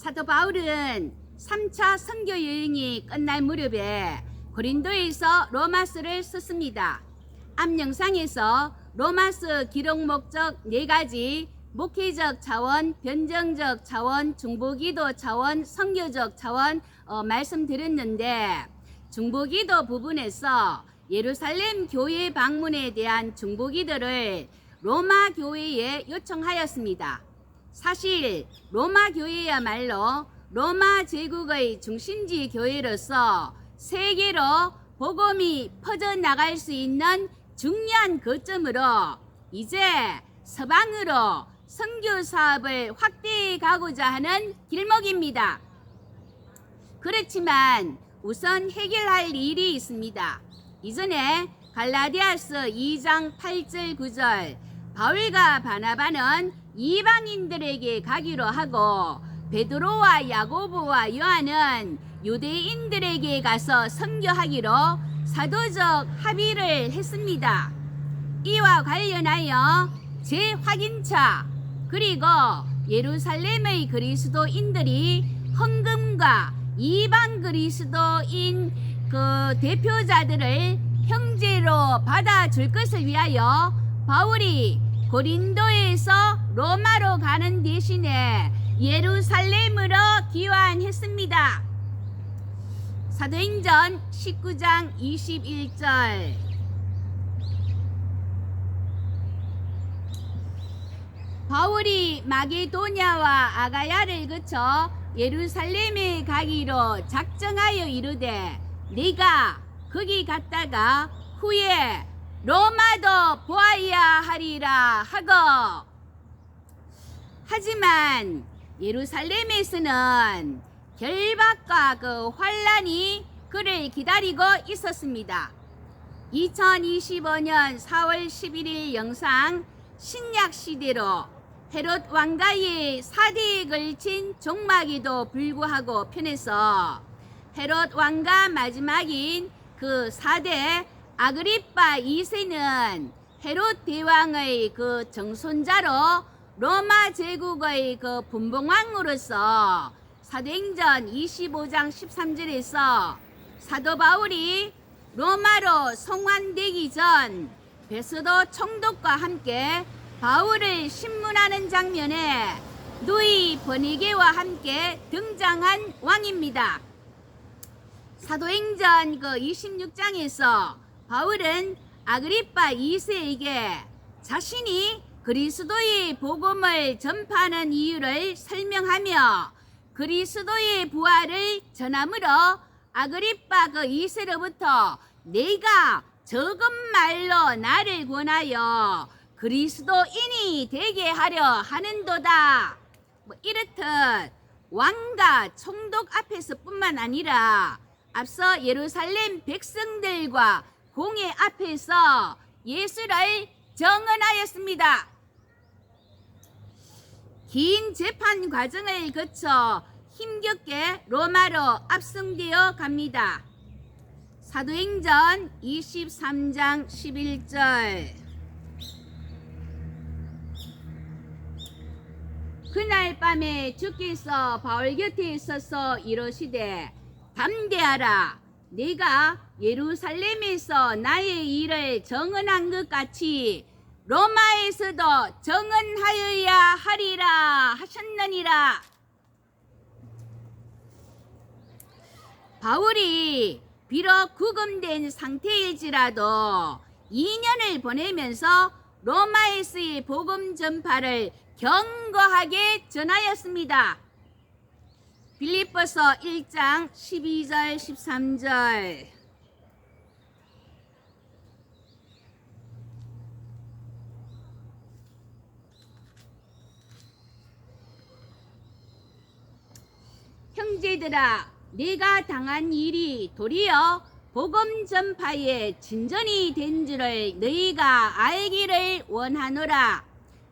사도 바울은 3차 선교 여행이 끝날 무렵에 고린도에서 로마서를 썼습니다. 앞 영상에서 로마서 기록 목적 네 가지 목회적 차원, 변정적 차원, 중보기도 차원, 선교적 차원 어, 말씀드렸는데 중보기도 부분에서 예루살렘 교회 방문에 대한 중보기도를 로마 교회에 요청하였습니다. 사실 로마 교회야말로 로마 제국의 중심지 교회로서 세계로 복음이 퍼져나갈 수 있는 중요한 거점으로 이제 서방으로 선교 사업을 확대해 가고자 하는 길목입니다. 그렇지만 우선 해결할 일이 있습니다. 이전에 갈라디아서 2장 8절 9절 바울과 바나바는 이방인들에게 가기로 하고 베드로와 야고보와 요한은 유대인들에게 가서 선교하기로 사도적 합의를 했습니다. 이와 관련하여 재확인차 그리고 예루살렘의 그리스도인들이 헌금과 이방 그리스도인 그 대표자들을 형제로 받아줄 것을 위하여 바울이 고린도에서 로마로 가는 대신에 예루살렘으로 귀환했습니다. 사도행전 19장 21절 바울이 마게도냐와 아가야를 거쳐 예루살렘에 가기로 작정하여 이르되 네가 거기 갔다가 후에 로마도 보아야 하리라 하고 하지만 예루살렘에서는 결박과 그 환란이 그를 기다리고 있었습니다. 2025년 4월 11일 영상 신약 시대로 헤롯 왕가의 사대에 걸친 종마기도 불구하고 편에서 헤롯 왕가 마지막인 그 사대 아그리빠 2세는 헤롯 대왕의 그 정손자로 로마 제국의 그 분봉왕으로서 사도행전 25장 13절에서 사도 바울이 로마로 송환되기 전 베스도 총독과 함께 바울을 신문하는 장면에 누이 버니게와 함께 등장한 왕입니다. 사도행전 그 26장에서 바울은 아그리빠 2세에게 자신이 그리스도의 복음을 전파하는 이유를 설명하며 그리스도의 부활을 전함으로 아그리빠 그 2세로부터 내가 적은 말로 나를 권하여 그리스도인이 되게 하려 하는도다. 뭐 이렇듯 왕과 총독 앞에서뿐만 아니라 앞서 예루살렘 백성들과 공회 앞에서 예수를 정언하였습니다. 긴 재판 과정을 거쳐 힘겹게 로마로 압송되어 갑니다. 사도행전 23장 11절 그날 밤에 주께서 바울 곁에 서서 이러시되 담대하라 내가 예루살렘에서 나의 일을 정언한 것 같이 로마에서도 정언하여야 하리라 하셨느니라 바울이 비록 구금된 상태일지라도 2년을 보내면서 로마에서의 복음 전파를 견고하게 전하였습니다. 빌립보서 1장 12절 13절 형제들아 내가 당한 일이 도리어 복음 전파에 진전이 된 줄을 너희가 알기를 원하노라.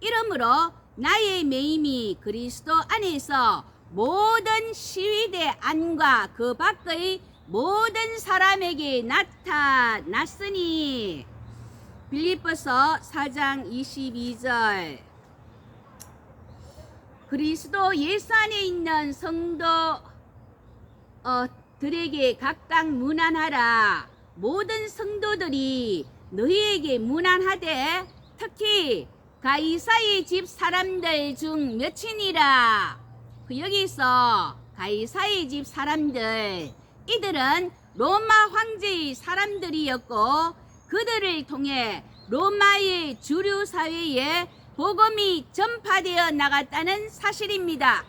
이러므로 나의 매임이 그리스도 안에서 모든 시위대 안과 그 밖의 모든 사람에게 나타났으니 빌립보서 4장 22절 그리스도 예수 안에 있는 성도 어, 들에게 각각 문안하라. 모든 성도들이 너희에게 문안하되 특히 가이사의 집 사람들 중 몇이니라. 그 여기서 가이사의 집 사람들 이들은 로마 황제의 사람들이었고 그들을 통해 로마의 주류 사회에 복음이 전파되어 나갔다는 사실입니다.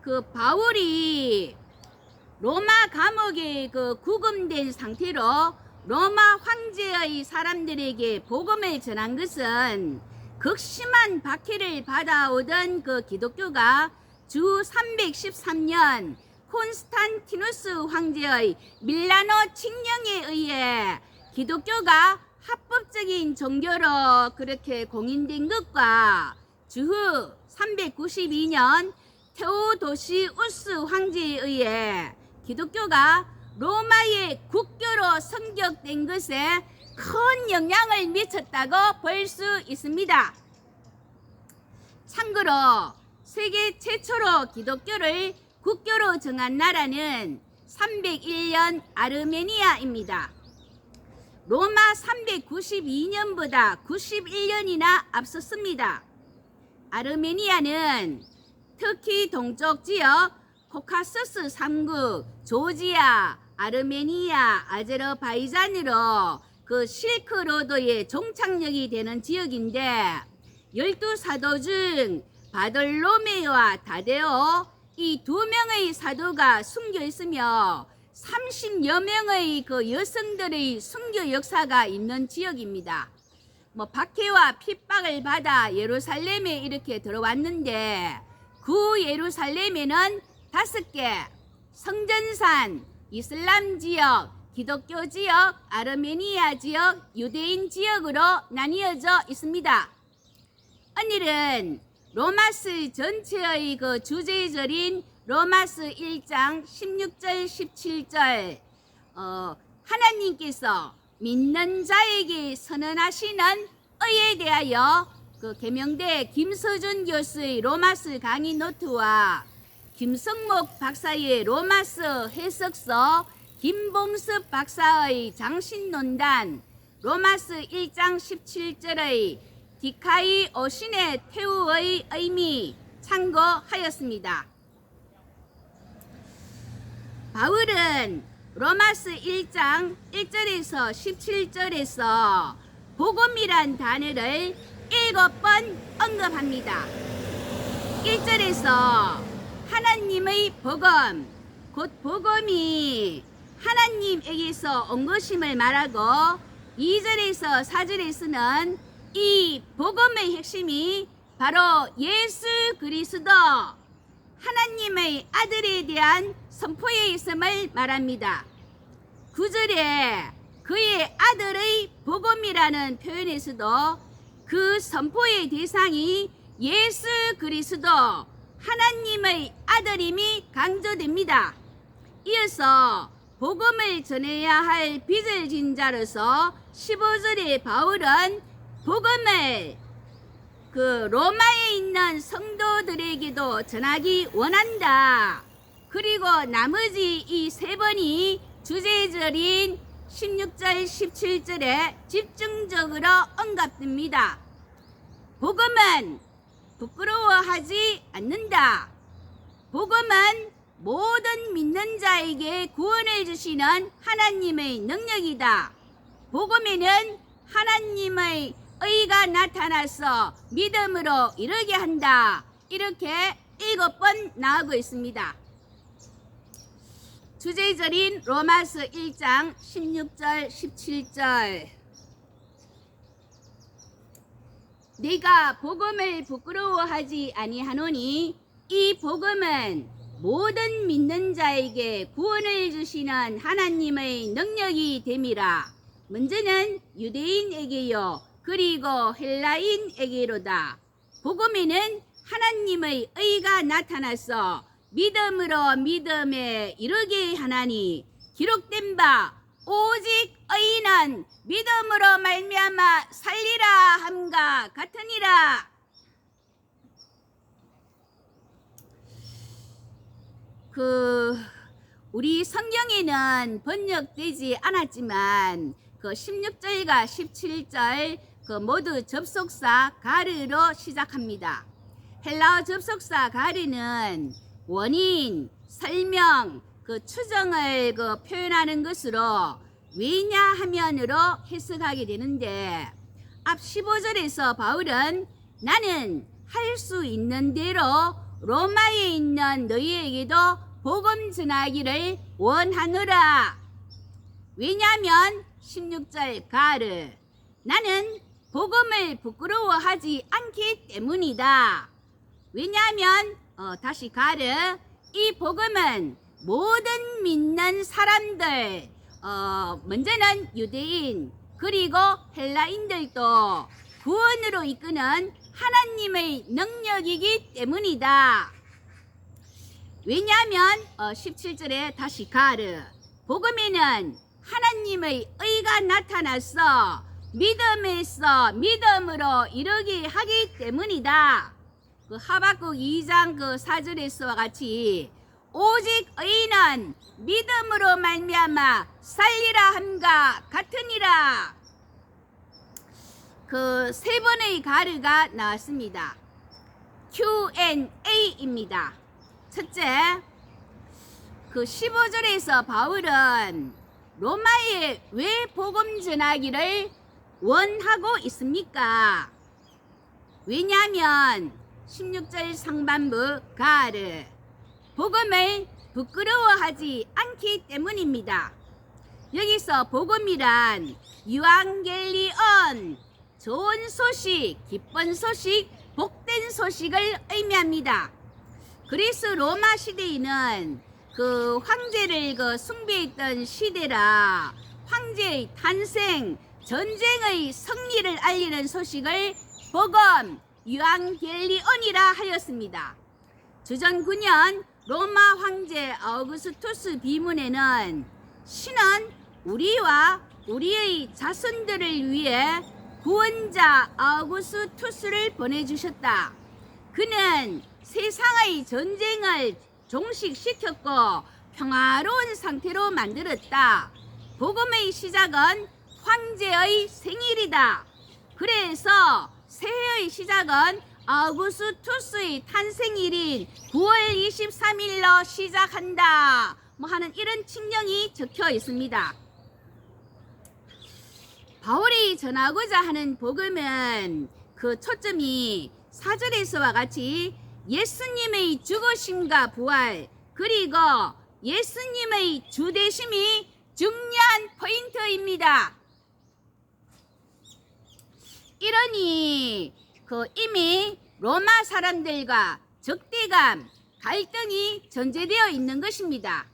그 바울이 로마 감옥에 그 구금된 상태로 로마 황제의 사람들에게 복음을 전한 것은 극심한 박해를 받아오던 그 기독교가 주 313년 콘스탄티누스 황제의 밀라노 칙령에 의해 기독교가 합법적인 종교로 그렇게 공인된 것과 주후 392년 테오도시우스 황제에 의해 기독교가 로마의 국교로 성격된 것에 큰 영향을 미쳤다고 볼 수 있습니다. 참고로 세계 최초로 기독교를 국교로 정한 나라는 301년 아르메니아입니다. 로마 392년보다 91년이나 앞섰습니다. 아르메니아는 터키 동쪽 지역 코카서스 3국 조지아, 아르메니아, 아제르바이잔으로 그 실크로드의 종착역이 되는 지역인데 열두 사도 중 바돌로메와 다데오 이 두 명의 사도가 숨겨 있으며 30여 명의 그 여성들의 순교 역사가 있는 지역입니다. 뭐 박해와 핍박을 받아 예루살렘에 이렇게 들어왔는데 그 예루살렘에는 다섯 개 성전산, 이슬람 지역, 기독교 지역, 아르메니아 지역, 유대인 지역으로 나뉘어져 있습니다. 오늘은 로마스 전체의 그 주제절인 로마스 1장 16절 17절 어, 하나님께서 믿는 자에게 선언하시는 의에 대하여 그 개명대 김서준 교수의 로마스 강의 노트와 김성목 박사의 로마스 해석서 김봉섭 박사의 장신논단 로마스 1장 17절의 디카이 오신의 태우의 의미 참고하였습니다. 바울은 로마스 1장 1절에서 17절에서 복음이란 단어를 일곱 번 언급합니다. 1절에서 하나님의 복음, 곧 복음이 하나님에게서 온 것임을 말하고 2절에서 4절에서는 이 복음의 핵심이 바로 예수 그리스도 하나님의 아들에 대한 선포에 있음을 말합니다. 9절에 그의 아들의 복음이라는 표현에서도 그 선포의 대상이 예수 그리스도 하나님의 아들임이 강조됩니다. 이어서 복음을 전해야 할 빚을 진 자로서 15절의 바울은 복음을 그 로마에 있는 성도들에게도 전하기 원한다. 그리고 나머지 이 세 번이 주제절인 16절, 17절에 집중적으로 언급됩니다. 복음은 부끄러워하지 않는다. 복음은 모든 믿는 자에게 구원을 주시는 하나님의 능력이다. 복음에는 하나님의 의가 나타나서 믿음으로 이르게 한다. 이렇게 일곱 번 나오고 있습니다. 주제절인 로마서 1장 16절 17절 네가 복음을 부끄러워하지 아니하노니 이 복음은 모든 믿는 자에게 구원을 주시는 하나님의 능력이 됨이라. 먼저는 유대인에게요. 그리고 헬라인에게로다. 복음에는 하나님의 의가 나타나서 믿음으로 믿음에 이르게 하나니 기록된 바 오직 의인은 믿음으로 말미암아 살리라 함과 같으니라. 그 우리 성경에는 번역되지 않았지만 그 16절과 17절 그 모두 접속사 가르로 시작합니다. 헬라어 접속사 가르는 원인, 설명, 그 추정을 그 표현하는 것으로 왜냐하면으로 해석하게 되는데 앞 15절에서 바울은 나는 할 수 있는 대로 로마에 있는 너희에게도 복음 전하기를 원하노라. 왜냐하면 16절 가르 나는 복음을 부끄러워하지 않기 때문이다. 왜냐하면 어, 다시 가르 이 복음은 모든 믿는 사람들 어, 먼저는 유대인 그리고 헬라인들도 구원으로 이끄는 하나님의 능력이기 때문이다. 왜냐하면 어, 17절에 다시 가르 복음에는 하나님의 의가 나타나서 믿음에서 믿음으로 이르게 하기 때문이다. 그 하박국 2장 그 4절에서와 같이 오직 의인은 믿음으로 말미암아 살리라 함과 같으니라. 그 세 번의 가르가 나왔습니다. Q&A입니다. 첫째, 그 15절에서 바울은 로마에 왜 복음 전하기를 원하고 있습니까? 왜냐하면 16절 상반부 가르 복음을 부끄러워하지 않기 때문입니다. 여기서 복음이란 유앙겔리온 좋은 소식, 기쁜 소식, 복된 소식을 의미합니다. 그리스 로마 시대에는 그 황제를 그 숭배했던 시대라 황제의 탄생, 전쟁의 승리를 알리는 소식을 복음 유앙겔리온이라 하였습니다. 주전 9년 로마 황제 아우구스투스 비문에는 신은 우리와 우리의 자손들을 위해 구원자 아우구스투스를 보내주셨다. 그는 세상의 전쟁을 종식시켰고 평화로운 상태로 만들었다. 복음의 시작은 황제의 생일이다. 그래서 새해의 시작은 아우구스투스의 탄생일인 9월 23일로 시작한다. 뭐 하는 이런 칙령이 적혀 있습니다. 바울이 전하고자 하는 복음은 그 초점이 사절에서와 같이 예수님의 죽으심과 부활 그리고 예수님의 주대심이 중요한 포인트입니다. 이러니 그 이미 로마 사람들과 적대감, 갈등이 전제되어 있는 것입니다.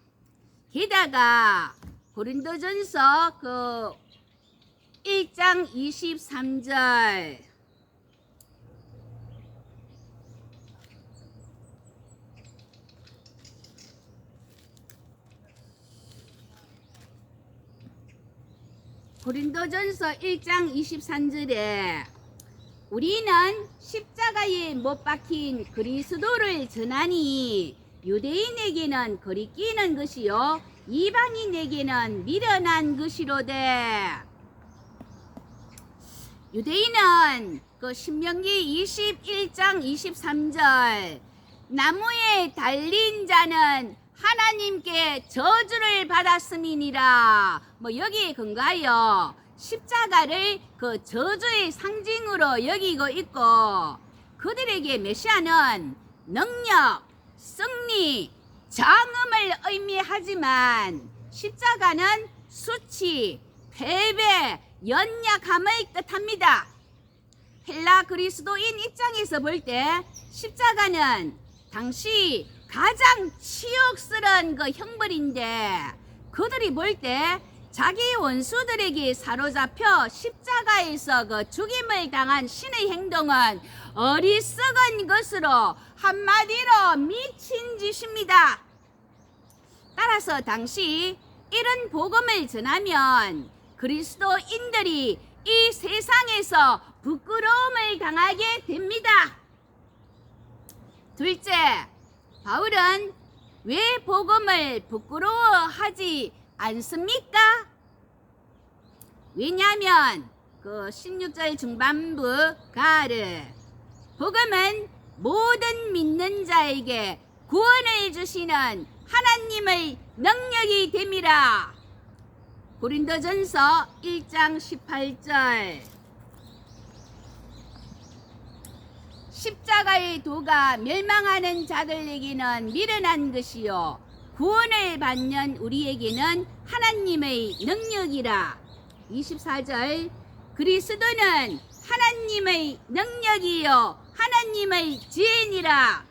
게다가 고린도전서 그 1장 23절 고린도전서 1장 23절에 우리는 십자가에 못 박힌 그리스도를 전하니 유대인에게는 거리끼는 것이요 이방인에게는 미련한 것이로되. 유대인은 그 신명기 21장 23절 나무에 달린 자는 하나님께 저주를 받았음이니라. 뭐 여기에 근거하여 십자가를 그 저주의 상징으로 여기고 있고 그들에게 메시아는 능력, 승리, 장음을 의미하지만 십자가는 수치, 패배, 연약함을 뜻합니다. 헬라 그리스도인 입장에서 볼 때 십자가는 당시 가장 치욕스러운 그 형벌인데 그들이 볼 때 자기 원수들에게 사로잡혀 십자가에서 그 죽임을 당한 신의 행동은 어리석은 것으로 한마디로 미친 짓입니다. 따라서 당시 이런 복음을 전하면 그리스도인들이 이 세상에서 부끄러움을 당하게 됩니다. 둘째, 바울은 왜 복음을 부끄러워하지 않습니까? 왜냐하면 그 16절 중반부 가르 복음은 모든 믿는 자에게 구원을 주시는 하나님의 능력이 됨이라. 고린도전서 1장 18절 십자가의 도가 멸망하는 자들에게는 미련한 것이요. 구원을 받는 우리에게는 하나님의 능력이라. 24절 그리스도는 하나님의 능력이요. 하나님의 지혜니라.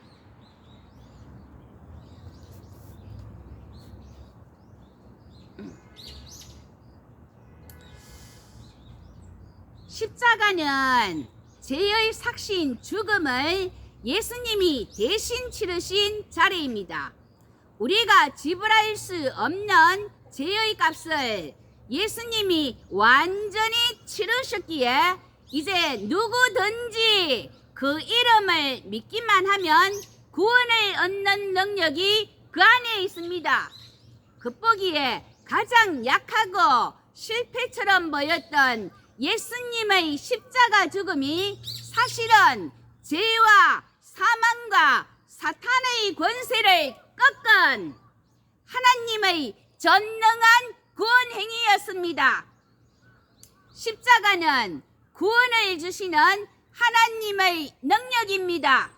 십자가는 죄의 삭신 죽음을 예수님이 대신 치르신 자리입니다. 우리가 지불할 수 없는 죄의 값을 예수님이 완전히 치르셨기에 이제 누구든지 그 이름을 믿기만 하면 구원을 얻는 능력이 그 안에 있습니다. 겉보기에 가장 약하고 실패처럼 보였던 예수님의 십자가 죽음이 사실은 죄와 사망과 사탄의 권세를 꺾은 하나님의 전능한 구원 행위였습니다. 십자가는 구원을 주시는 하나님의 능력입니다.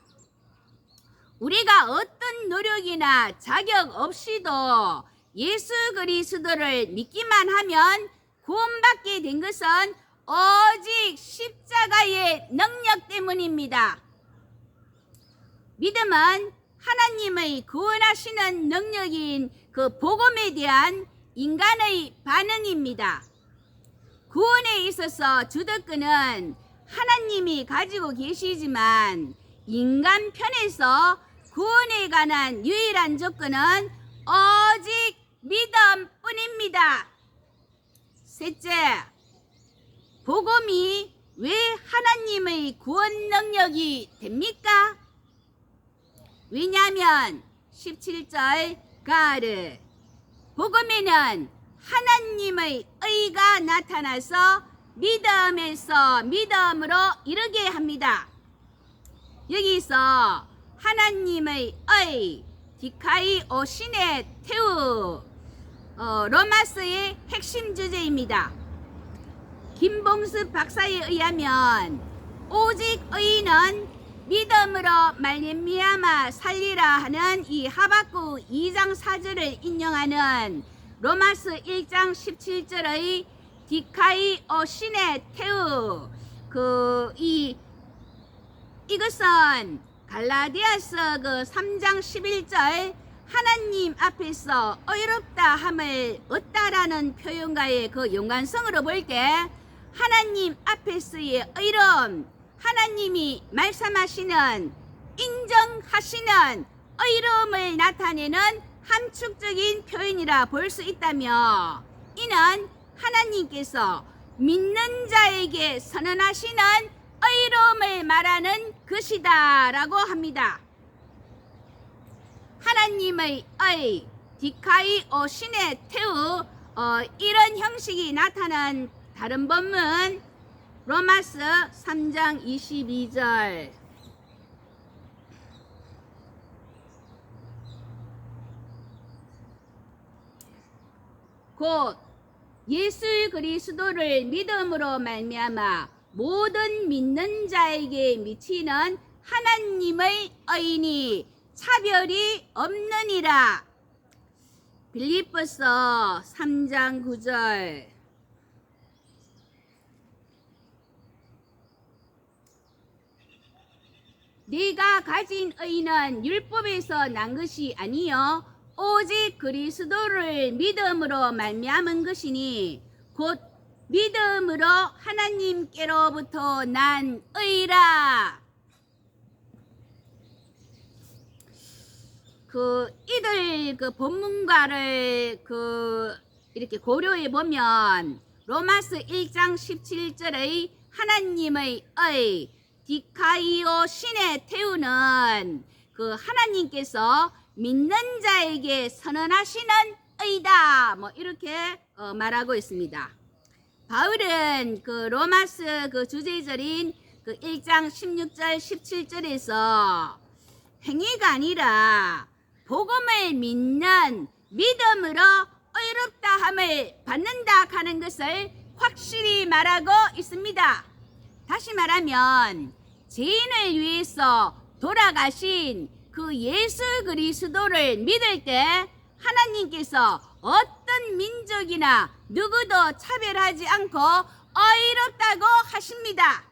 우리가 어떤 노력이나 자격 없이도 예수 그리스도를 믿기만 하면 구원받게 된 것은 오직 십자가의 능력 때문입니다. 믿음은 하나님의 구원하시는 능력인 그 복음에 대한 인간의 반응입니다. 구원에 있어서 주도권은 하나님이 가지고 계시지만 인간 편에서 구원에 관한 유일한 조건은 오직 믿음뿐입니다. 셋째, 복음이 왜 하나님의 구원 능력이 됩니까? 왜냐하면 17절 가르 복음에는 하나님의 의가 나타나서 믿음에서 믿음으로 이르게 합니다. 여기서 하나님의 의 디카이 오신의 태우 어, 로마스의 핵심 주제입니다. 김봉수 박사에 의하면 오직 의인은 믿음으로 말미암아 살리라 하는 이 하박국 2장 4절을 인용하는 로마스 1장 17절의 디카이 오신의 태우. 그 이 이것은 갈라디아서 그 3장 11절 하나님 앞에서 어이롭다 함을 얻다라는 표현과의 그 연관성으로 볼 때 하나님 앞에서의 의로움 하나님이 말씀하시는 인정하시는 의로움을 나타내는 함축적인 표현이라 볼 수 있다며 이는 하나님께서 믿는 자에게 선언하시는 의로움을 말하는 것이다 라고 합니다. 하나님의 의, 디카이 오신의 태우 어, 이런 형식이 나타난 다른 본문 로마스 3장 22절 곧 예수 그리스도를 믿음으로 말미암아 모든 믿는 자에게 미치는 하나님의 의인이 차별이 없느니라. 빌립보서 3장 9절 네가 가진 의는 율법에서 난 것이 아니요 오직 그리스도를 믿음으로 말미암은 것이니 곧 믿음으로 하나님께로부터 난 의라. 그 이들 그 본문가를 그 이렇게 고려해 보면 로마스 1장 17절의 하나님의 의 디카이오 신의 태우는 그 하나님께서 믿는 자에게 선언하시는 의다 뭐 이렇게 어, 말하고 있습니다. 바울은 그 로마스 그 주제절인 그 1장 16절 17절에서 행위가 아니라 복음을 믿는 믿음으로 의롭다 함을 받는다 하는 것을 확실히 말하고 있습니다. 다시 말하면 죄인을 위해서 돌아가신 그 예수 그리스도를 믿을 때 하나님께서 어떤 민족이나 누구도 차별하지 않고 의롭다고 하십니다.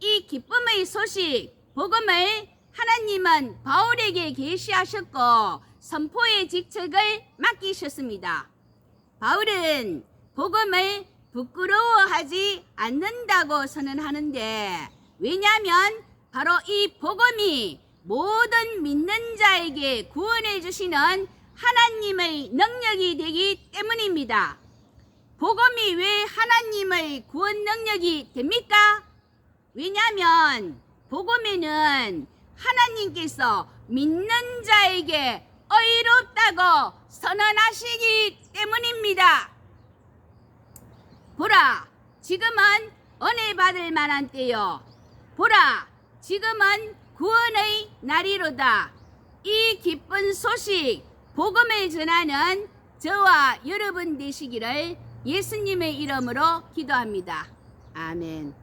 이 기쁨의 소식, 복음을 하나님은 바울에게 계시하셨고 선포의 직책을 맡기셨습니다. 바울은 복음을 부끄러워하지 않는다고 선언하는데 왜냐하면 바로 이 복음이 모든 믿는 자에게 구원해 주시는 하나님의 능력이 되기 때문입니다. 복음이 왜 하나님의 구원 능력이 됩니까? 왜냐하면 복음에는 하나님께서 믿는 자에게 의롭다고 선언하시기 때문입니다. 보라, 지금은 은혜 받을 만한 때요. 보라, 지금은 구원의 날이로다. 이 기쁜 소식, 복음을 전하는 저와 여러분 되시기를 예수님의 이름으로 기도합니다. 아멘.